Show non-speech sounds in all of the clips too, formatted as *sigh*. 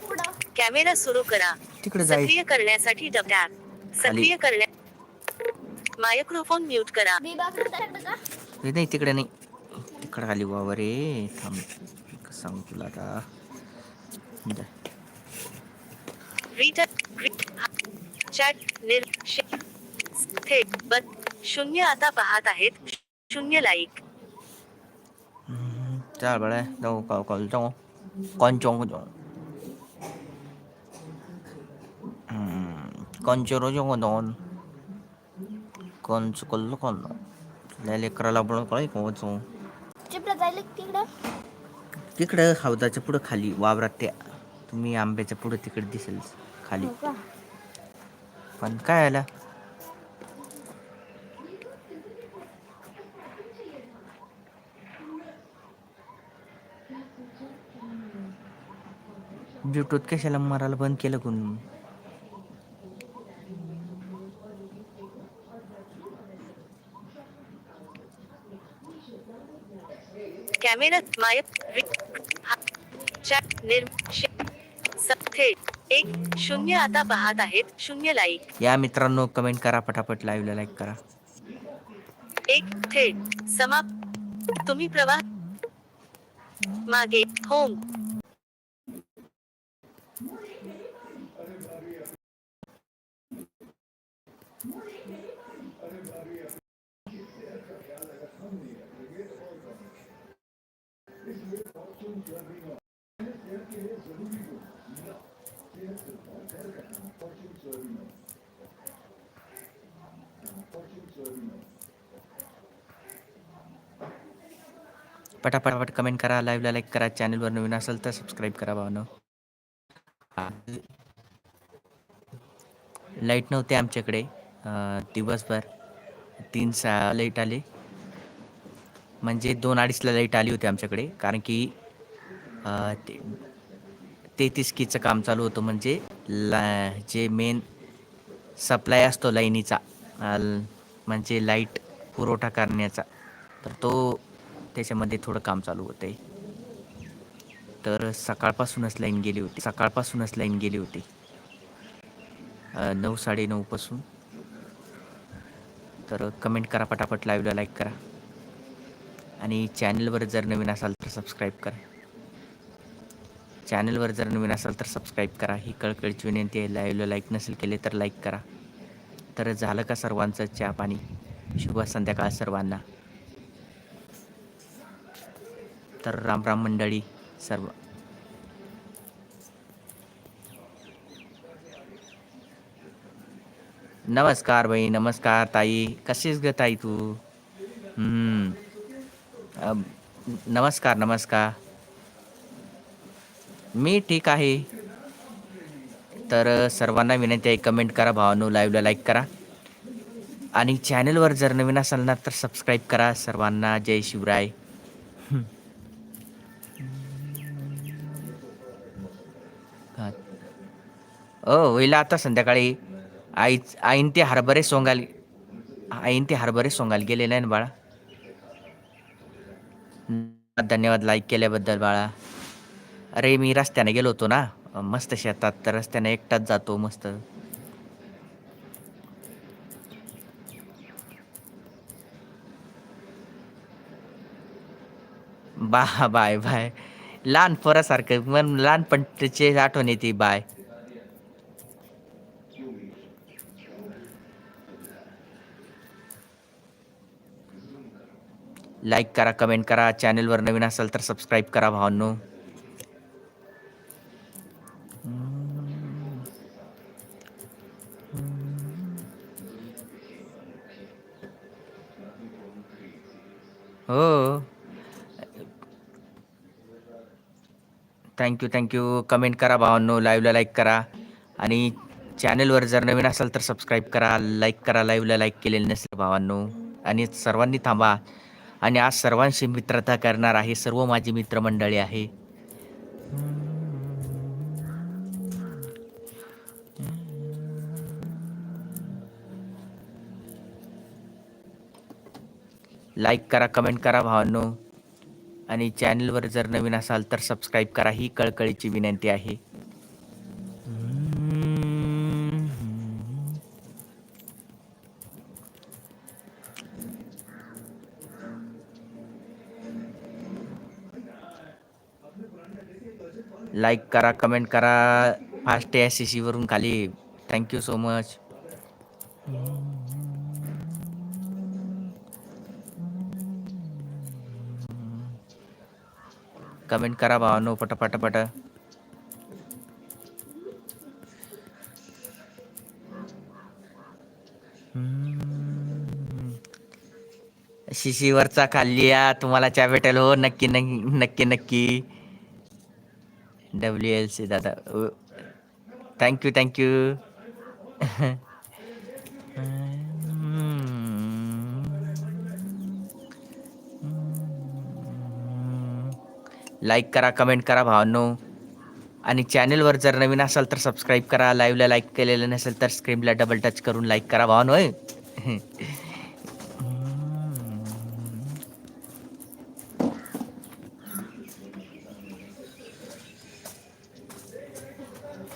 पुढं कॅमेरा सुरू करा. तिकडे जाई सक्रिय करण्यासाठी डब टॅप सक्रिय करण्या मायक्रोफोन म्यूट करा. हे नाही तिकडे नाही. तिकडे खाली वावर रे थांब कसं सांगू तुला आता. चॅट थेट बत शून्य आता पाहत आहेत. शून्य लाईक. चाल बड़ा đâu cậu cậu trong con trông con trông con choro trong con don con con con ले लेकराला पण काय कोण चिपडं जायला तिकडं तिकडं हौदाच्या पुढं खाली वावरात त्या तुम्ही आंब्याच्या पुढं तिकडे दिसेल खाली. हो पण काय आला? ब्लूटूथ कशाला मारायला बंद केलं कोण कॅमेरा माय चॅट निर शे- स- थेट एक शून्य आता पाहत आहेत. शून्य लाईक या मित्रांनो कमेंट करा पटापट लाईव्हला लाईक करा. एक थेट समाप्त. तुम्ही प्रवाह मागे. होम. पटापटापट कमेंट करा लाईव्हला लाईक करा चॅनलवर नवीन असेल तर सबस्क्राईब करा भावनं. लाइट नव्हते आमच्याकडे. दिवसभर तीन सा लाइट आले. म्हणजे दोन अडीचला लाइट आली होती आमच्याकडे कारण की अं, ते तेहतीस कीचं काम चालू होतं म्हणजे ला जे मेन सप्लाय असतो लाईनीचा म्हणजे लाइट पुरवठा करण्याचा तर तो त्याच्यामध्ये थोडं काम चालू होतं आहे तर सकाळपासूनच लाईन गेली होती सकाळपासूनच लाईन गेली होती. अं, नऊ साडेनऊपासून तर कमेंट करा पटापट लाईव्हला लाईक करा. आणि चॅनलवर जर नवीन असाल तर सबस्क्राईब करा. चॅनलवर जर नवीन असाल तर सबस्क्राईब करा. ही कळकळीची विनंती आहे लाईव्हला लाईक नसेल केले तर लाईक करा. तर झालं का सर्वांचं चहा पाणी? शुभ संध्याकाळ सर्वांना. तर राम राम मंडळी सर्व नमस्कार बाई नमस्कार ताई. कशीस ग ताई तू? हम्म. नमस्कार नमस्कार. मी ठीक आहे. तर सर्वांना विनंती आहे कमेंट करा भावानो लाईव्हला लाईक करा. आणि चॅनलवर जर नवीन असाल ना तर सबस्क्राईब करा सर्वांना. जय शिवराय. ओ होईल आता संध्याकाळी. आई आईन ते हरभरे सोंगाल आईन ते हरभरे सोंगाल गेलेले आहे ना बाळा? धन्यवाद लाईक केल्याबद्दल बाळा. अरे मी रस्त्याने गेलो होतो ना मस्त शेतात तर रस्त्याने एकटाच जातो मस्त. बा बाय बाय. लहान पोरासारखं मन लहानपणचे आठवण येते बाय. लाईक करा कमेंट करा. चॅनलवर नवीन असाल तर सबस्क्राईब करा भावांनो. हो. थँक्यू थँक्यू कमेंट करा भावांनो. लाईव्हला लाईक करा. आणि चॅनलवर जर नवीन असाल तर सबस्क्राईब करा. लाईक करा. लाईव्हला लाईक केलेलं नसेल भावांनो. आणि सर्वांनी थांबा. आणि आज सर्वांशी मित्रता करणार आहे सर्व माझी मित्रमंडळी आहे. लाईक करा कमेंट करा भावांनो. आणि चॅनलवर जर नवीन असाल तर सबस्क्राईब करा ही कळकळीची विनंती आहे. लाईक करा कमेंट करा. फास्ट एस सी सीवरून खाली. थँक्यू सो मच कमेंट करा भावानो पटापट पट. शिशीवरचा खाल्ली या. तुम्हाला चहा भेटेल. हो नक्की नक्की नक्की नक्की. डब्ल्यू एल सी दादा thank you thank you like करा कमेंट करा भावनो. आणि चॅनलवर जर नवीन असाल तर सबस्क्राईब करा. लाईव्हला लाईक केलेलं नसेल तर स्क्रीनला डबल टच करून लाईक करा भावांनो *laughs*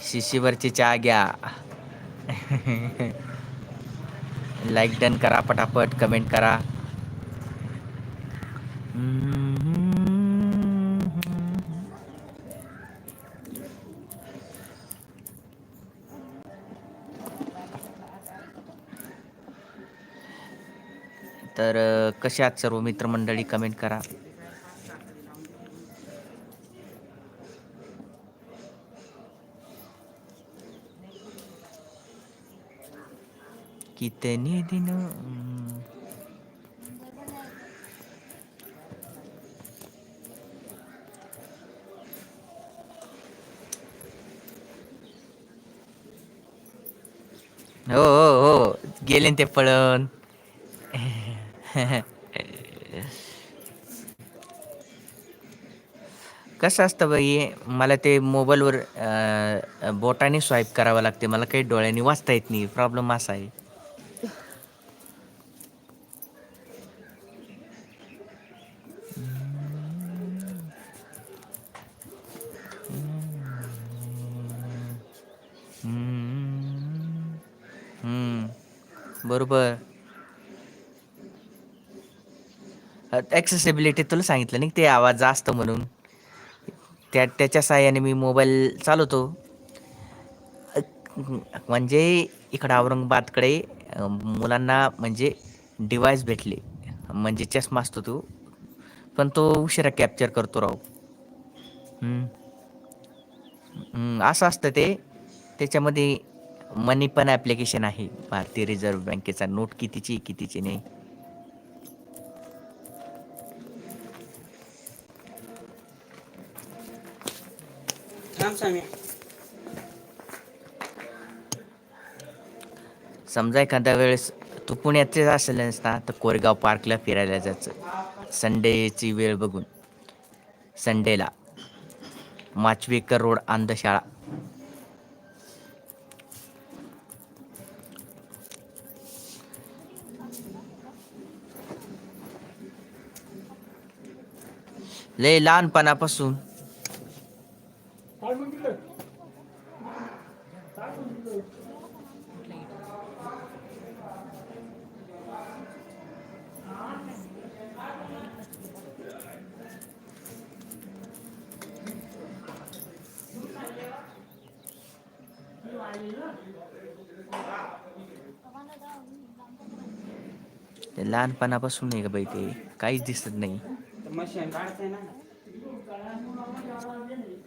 शिशीवरची चहा घ्या. लाईक डन करा पटापट कमेंट करा. तर कसे आहात सर्व मित्रमंडळी? कमेंट करा. कितने दिन हो हो हो गेले ते पळून कसं असतं बाई मला ते मोबाईलवर बोटाने स्वाईप करावं लागते. मला काही डोळ्यांनी वाचता येत नाही. प्रॉब्लेम असा आहे हम्म. हम्म. बरोबर ॲक्सेसिबिलिटी तुला सांगितलं नाही ते आवाज जास्त म्हणून. त्या त्याच्या साहाय्याने मी मोबाईल चालवतो. म्हणजे इकडं औरंगाबादकडे मुलांना म्हणजे डिवाइस भेटले. म्हणजे चष्मा असतो तो. पण तो उशिरा कॅप्चर करतो राव. असं असतं ते. त्याच्यामध्ये मनी पण ॲप्लिकेशन आहे. भारतीय रिझर्व्ह बँकेचा नोट कितीची आहे, कितीची नाही. समजा एखाद्या वेळेस तू पुण्यातच असेल ना तर कोरेगाव पार्कला फिरायला जायचं. संडेची वेळ बघून. संडेला माचवेकर रोड अंधशाळा. लय लहानपणापासून ते लहानपणापासून आहे का बाई ते? काहीच दिसत नाही तर मशीन काढते ना हा थांब तुम्ही न-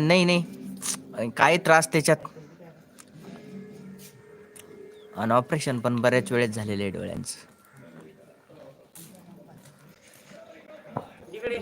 नाही नाही. काय त्रास त्याच्यात. आणि ऑपरेशन पण बऱ्याच वेळेस झालेलं आहे डोळ्यांचं. इकडे.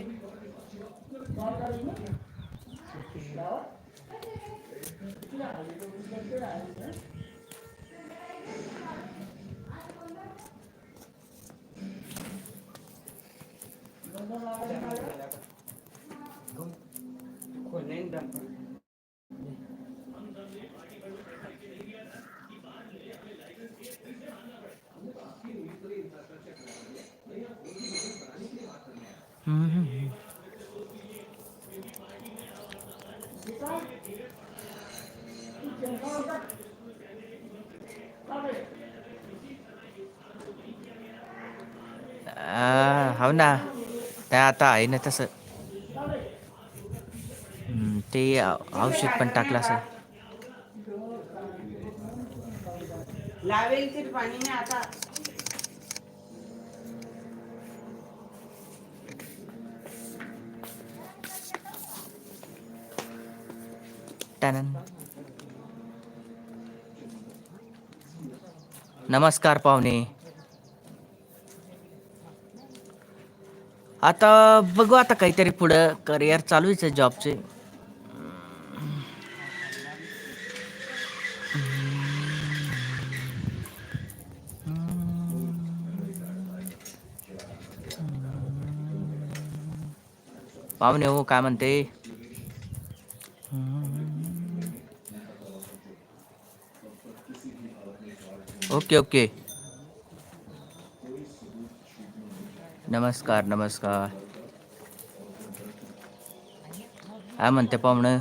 हो ना. नाही आता आहे ना तसं. ते औषध पण टाकलं असं लावेल ते पाणी आता. टॅनन नमस्कार पाहुणे. आता बघू आता काहीतरी पुढं. करिअर चालू आहे जॉबचे पाहुणे हो काय म्हणते? Okay okay. नमस्कार नमस्कार. काय म्हणते पाहुणं?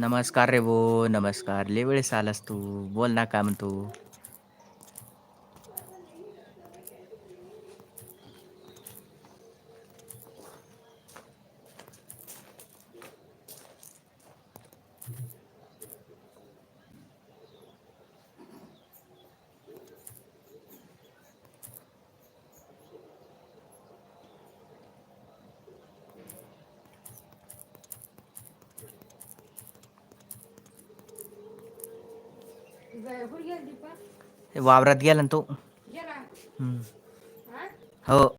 नमस्कार रे भो नमस्कार. लय वेळेस आलास तू. बोल ना काय म्हणतो? वावरात गेला ना तो. हम्म. हो?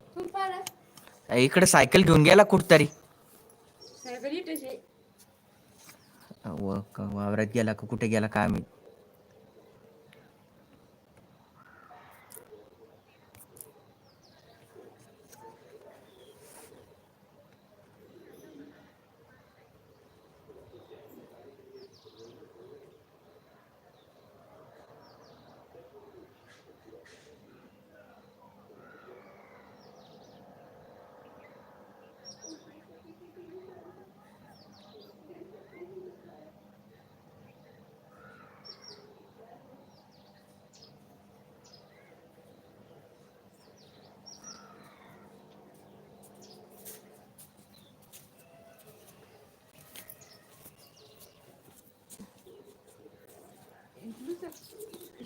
इकडे सायकल घेऊन गेला कुठतरी. व- क- वावरात गेला का कुठे गेला काय मी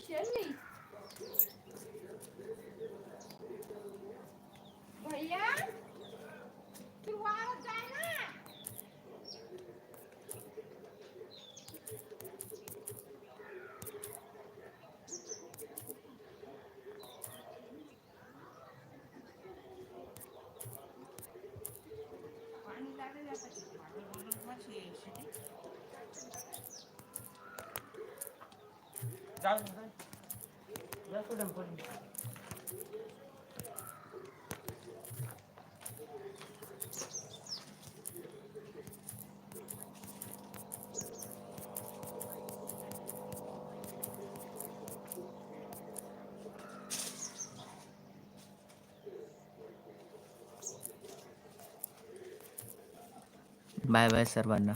Şey mi? बाय बाय सर्वांना